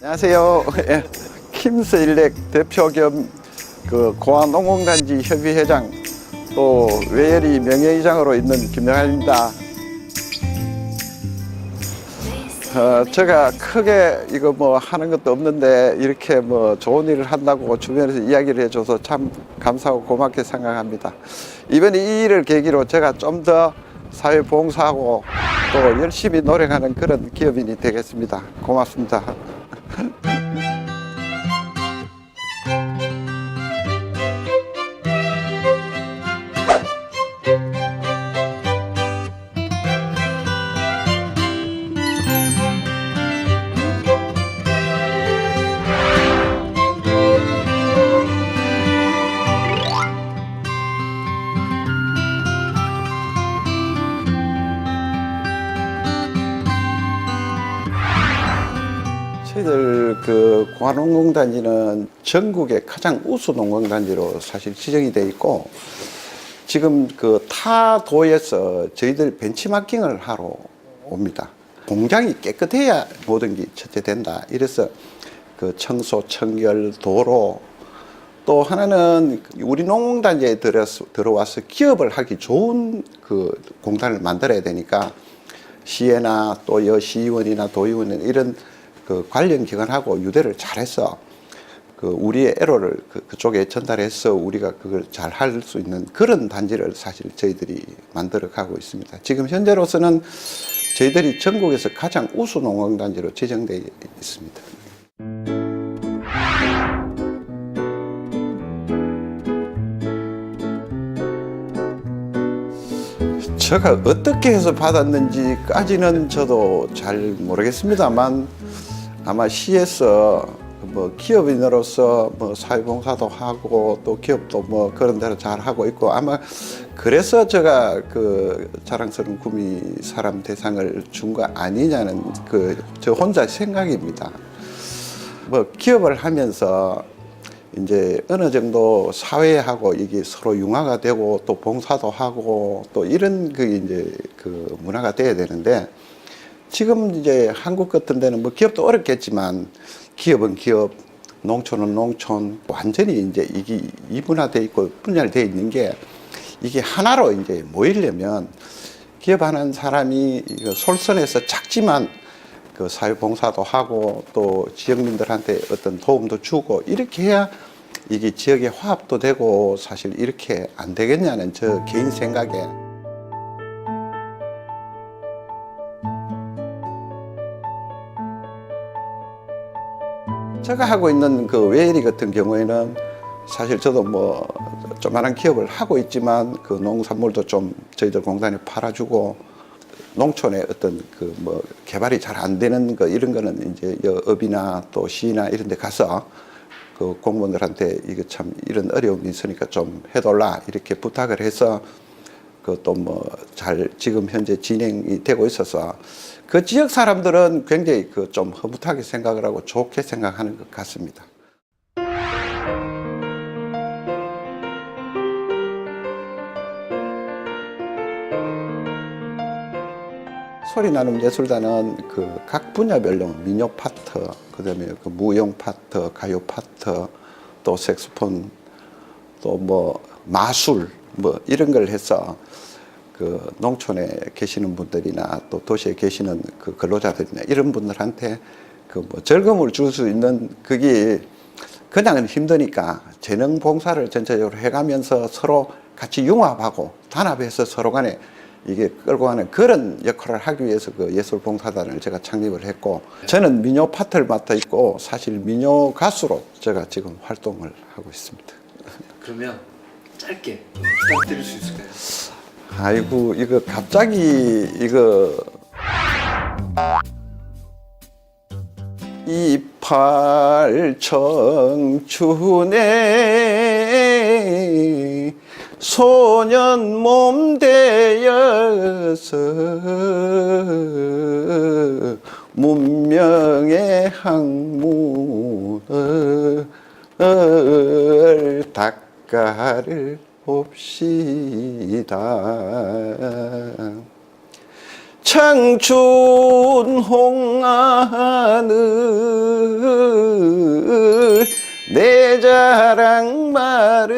안녕하세요. 예, 킴스일렉 대표 겸 그 고안농공단지 협의회장 또 외열이 명예의장으로 있는 김영환입니다. 어, 제가 크게 이거 뭐 하는 것도 없는데 이렇게 뭐 좋은 일을 한다고 주변에서 이야기를 해줘서 참 감사하고 고맙게 생각합니다. 이번에 이 일을 계기로 제가 좀 더 사회 봉사하고 또 열심히 노력하는 그런 기업인이 되겠습니다. 고맙습니다. Ha ha ha! 저희들 그 관원공단지는 전국의 가장 우수 농공단지로 사실 지정이 돼 있고 지금 그 타 도에서 저희들 벤치마킹을 하러 옵니다. 공장이 깨끗해야 모든 게 첫째 된다. 이래서 그 청소, 청결, 도로 또 하나는 우리 농공단지에 들어와서 기업을 하기 좋은 그 공단을 만들어야 되니까 시에나 또 여시의원이나 도의원 이런 그 관련 기관하고 유대를 잘해서 그 우리의 애로를 그, 그쪽에 전달해서 우리가 그걸 잘 할 수 있는 그런 단지를 사실 저희들이 만들어 가고 있습니다. 지금 현재로서는 저희들이 전국에서 가장 우수 농광단지로 지정되어 있습니다. 제가 어떻게 해서 받았는지까지는 저도 잘 모르겠습니다만 아마 시에서 뭐 기업인으로서 뭐 사회봉사도 하고 또 기업도 뭐 그런 대로 잘 하고 있고 아마 그래서 제가 그 자랑스러운 구미 사람 대상을 준 거 아니냐는 그 저 혼자 생각입니다. 뭐 기업을 하면서 이제 어느 정도 사회하고 이게 서로 융화가 되고 또 봉사도 하고 또 이런 그 이제 그 문화가 돼야 되는데 지금 이제 한국 같은 데는 뭐 기업도 어렵겠지만 기업은 기업, 농촌은 농촌 완전히 이제 이게 이분화돼 있고 분열돼 있는 게 이게 하나로 이제 모이려면 기업하는 사람이 솔선해서 작지만 그 사회봉사도 하고 또 지역민들한테 어떤 도움도 주고 이렇게 해야 이게 지역의 화합도 되고 사실 이렇게 안 되겠냐는 저 개인 생각에 제가 하고 있는 그 웨이리 같은 경우에는 사실 저도 뭐 조만한 기업을 하고 있지만 그 농산물도 좀 저희들 공단에 팔아주고 농촌의 어떤 그 뭐 개발이 잘 안 되는 거 이런 거는 이제 여 업이나 또 시나 이런 데 가서 그 공무원들한테 이거 참 이런 어려움이 있으니까 좀 해달라 이렇게 부탁을 해서 그또뭐잘 지금 현재 진행이 되고 있어서 그 지역 사람들은 굉장히 그 좀 흐뭇하게 생각을 하고 좋게 생각하는 것 같습니다. 소리 나눔 예술단은 그 각 분야별로 민요 파트, 그다음에 그 무용 파트, 가요 파트, 또 색소폰, 또 뭐 마술 뭐 이런 걸 해서 그 농촌에 계시는 분들이나 또 도시에 계시는 그 근로자들이나 이런 분들한테 그 뭐 즐거움을 줄 수 있는 그게 그냥은 힘드니까 재능 봉사를 전체적으로 해가면서 서로 같이 융합하고 단합해서 서로 간에 이게 끌고 가는 그런 역할을 하기 위해서 그 예술 봉사단을 제가 창립을 했고 저는 민요 파트를 맡아 있고 사실 민요 가수로 제가 지금 활동을 하고 있습니다. 그러면 짧게 좀 부탁드릴 수 있을까요? 아이고 이거 갑자기 이거. 이팔 청춘에 소년 몸 되어서 문명의 항문을 닦아를 봅시다. 청춘 홍하늘 내 자랑 말으라